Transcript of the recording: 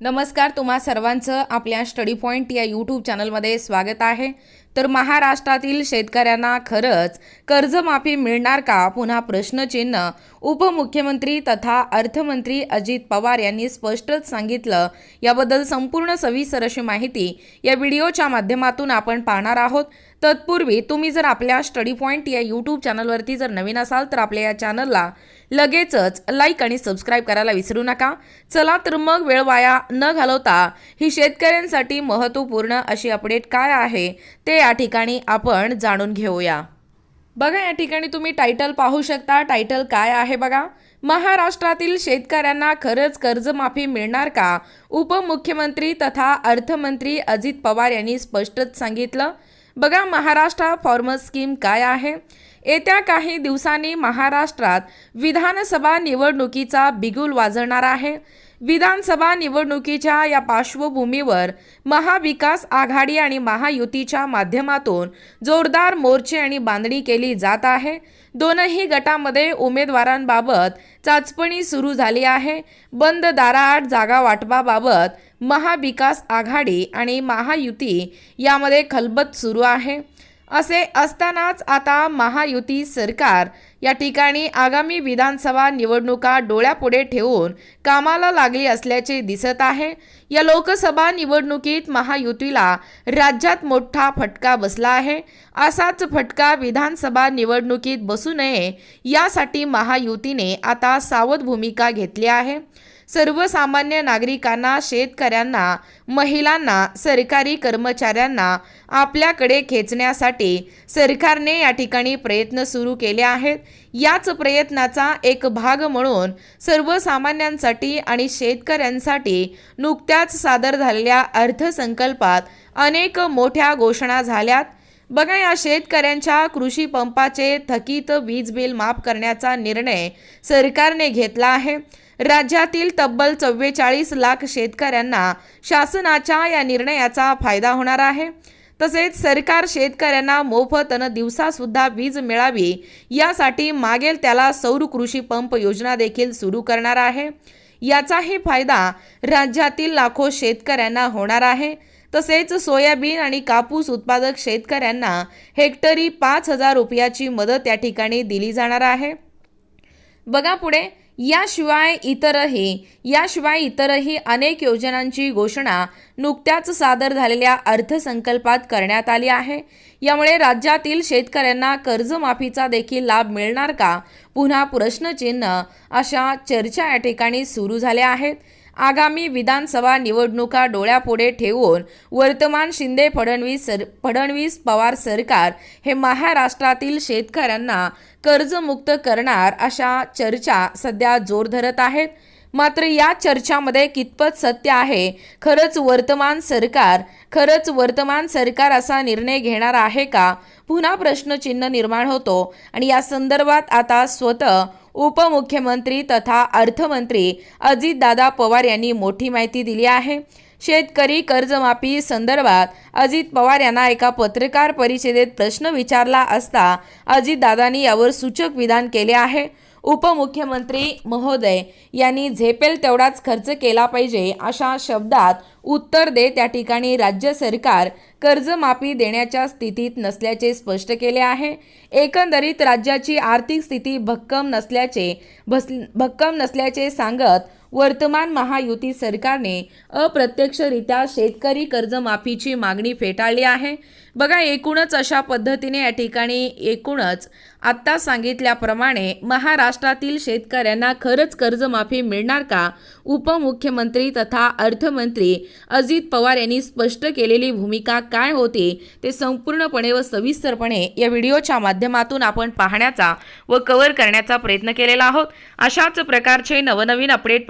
नमस्कार तुम्हा सर्वांचं आपल्या स्टडी पॉईंट या यूट्यूब चॅनलमध्ये स्वागत आहे. तर महाराष्ट्रातील शेतकऱ्यांना खरंच कर्जमाफी मिळणार का? पुन्हा प्रश्नचिन्ह. उपमुख्यमंत्री तथा अर्थमंत्री अजित पवार यांनी स्पष्टच सांगितलं. याबद्दल संपूर्ण सविस्तर अशी माहिती या व्हिडिओच्या माध्यमातून आपण पाहणार आहोत. तत्पूर्वी तुम्ही जर आपल्या स्टडी पॉईंट या यूट्यूब चॅनलवरती जर नवीन असाल तर आपल्या या चॅनलला लगेचच लाईक आणि सबस्क्राईब करायला विसरू नका. चला तर मग वेळ वाया न घालवता ही शेतकऱ्यांसाठी महत्त्वपूर्ण अशी अपडेट काय आहे ते या ठिकाणी आपण जाणून घेऊया. बघा या ठिकाणी तुम्ही टायटल पाहू शकता. टायटल काय आहे बघा? महाराष्ट्रातील शेतकऱ्यांना खरंच कर्जमाफी मिळणार का? उपमुख्यमंत्री तथा अर्थमंत्री अजित पवार यांनी स्पष्टच सांगितलं. बघा महाराष्ट्र फॉर्मर स्कीम काय आहे? येत्या काही दिवसांनी महाराष्ट्रात विधानसभा निवडणुकीचा बिगुल वाजवणार आहे. विधानसभा निवडणुकीच्या या पार्श्वभूमीवर महाविकास आघाडी आणि महायुतीच्या माध्यमातून जोरदार मोर्चे आणि बांधणी केली जात आहे. दोनही गटामध्ये उमेदवारांबाबत चाचपणी सुरू झाली आहे. बंद दाराआड जागा वाटपाबाबत महाविकास आघाडी आणि महायुती यामध्ये खलबत सुरू आहे. असे असतानाच आता महायुती सरकार या ठिकाणी आगामी विधानसभा निवडणुका डोळ्यापुढे ठेवून कामाला लागली असल्याचे दिसत आहे. या लोकसभा निवडणुकीत महायुतीला राज्यात मोठा फटका बसला आहे. असाच फटका विधानसभा निवडणुकीत बसू नये यासाठी महायुतीने आता सावध भूमिका घेतली आहे. सर्वसामान्य नागरिकांना शेतकऱ्यांना महिलांना सरकारी कर्मचाऱ्यांना आपल्याकडे खेचण्यासाठी सरकारने या ठिकाणी प्रयत्न सुरू केले आहेत. याच प्रयत्नाचा एक भाग म्हणून सर्वसामान्यांसाठी आणि शेतकऱ्यांसाठी नुकत्याच सादर झालेल्या अर्थसंकल्पात अनेक मोठ्या घोषणा झाल्यात. बघा या शेतकऱ्यांच्या कृषी पंपाचे थकीत वीज बिल माफ करण्याचा निर्णय सरकारने घेतला आहे. राज्यातील तब्बल चव्वेचाळीस लाख शेतकऱ्यांना शासनाच्या या निर्णयाचा फायदा होणार आहे. तसेच सरकार शेतकऱ्यांना मोफत अन दिवसासुद्धा वीज मिळावी यासाठी मागेल त्याला सौर कृषी पंप योजना देखील सुरू करणार आहे. याचाही फायदा राज्यातील लाखो शेतकऱ्यांना होणार आहे. तसेच सोयाबीन आणि कापूस उत्पादक शेतकऱ्यांना हेक्टरी पाच हजार रुपयाची मदत या ठिकाणी दिली जाणार आहे. बघा पुढे. याशिवाय इतरही याशिवाय इतरही अनेक योजनांची घोषणा नुकत्याच सादर झालेल्या अर्थसंकल्पात करण्यात आली आहे. यामुळे राज्यातील शेतकऱ्यांना कर्जमाफीचा देखील लाभ मिळणार का? पुन्हा प्रश्नचिन्ह अशा चर्चा या ठिकाणी सुरू झाल्या आहेत. आगामी विधानसभा निवडणुका डोळ्यापुढे ठेवून वर्तमान शिंदे फडणवीस सर फडणवीस पवार सरकार हे महाराष्ट्रातील शेतकऱ्यांना कर्जमुक्त करणार अशा चर्चा सध्या जोर धरत आहेत. मात्र या चर्चामध्ये कितपत सत्य आहे? खरंच वर्तमान सरकार खरंच वर्तमान सरकार असा निर्णय घेणार आहे का? पुन्हा प्रश्नचिन्ह निर्माण होतो आणि या संदर्भात आता स्वतः उपमुख्यमंत्री तथा अर्थमंत्री अजितदादा पवार यांनी मोठी माहिती दिली आहे. शेतकरी कर्जमाफी संदर्भात अजित पवार यांना एका पत्रकार परिषदेत प्रश्न विचारला असता अजितदादांनी यावर सूचक विधान केले आहे. उपमुख्यमंत्री महोदय यांनी झेपेल तेवढाच खर्च केला पाहिजे अशा शब्दात उत्तर देत त्या ठिकाणी राज्य सरकार कर्जमाफी देण्याच्या स्थितीत नसल्याचे स्पष्ट केले आहे. एकंदरीत राज्याची आर्थिक स्थिती भक्कम नसल्याचे भस भक्कम नसल्याचे सांगत वर्तमान महायुती सरकारने अप्रत्यक्षरित्या शेतकरी कर्जमाफीची मागणी फेटाळली आहे. बघा एकूणच अशा पद्धतीने या ठिकाणी एकूणच आत्ता सांगितल्याप्रमाणे महाराष्ट्रातील शेतकऱ्यांना खरंच कर्जमाफी मिळणार का? उपमुख्यमंत्री तथा अर्थमंत्री अजित पवार यांनी स्पष्ट केलेली भूमिका काय होती ते संपूर्णपणे व सविस्तरपणे या व्हिडिओच्या माध्यमातून आपण पाहण्याचा व कव्हर करण्याचा प्रयत्न केलेला आहोत. अशाच प्रकारचे नवनवीन अपडेट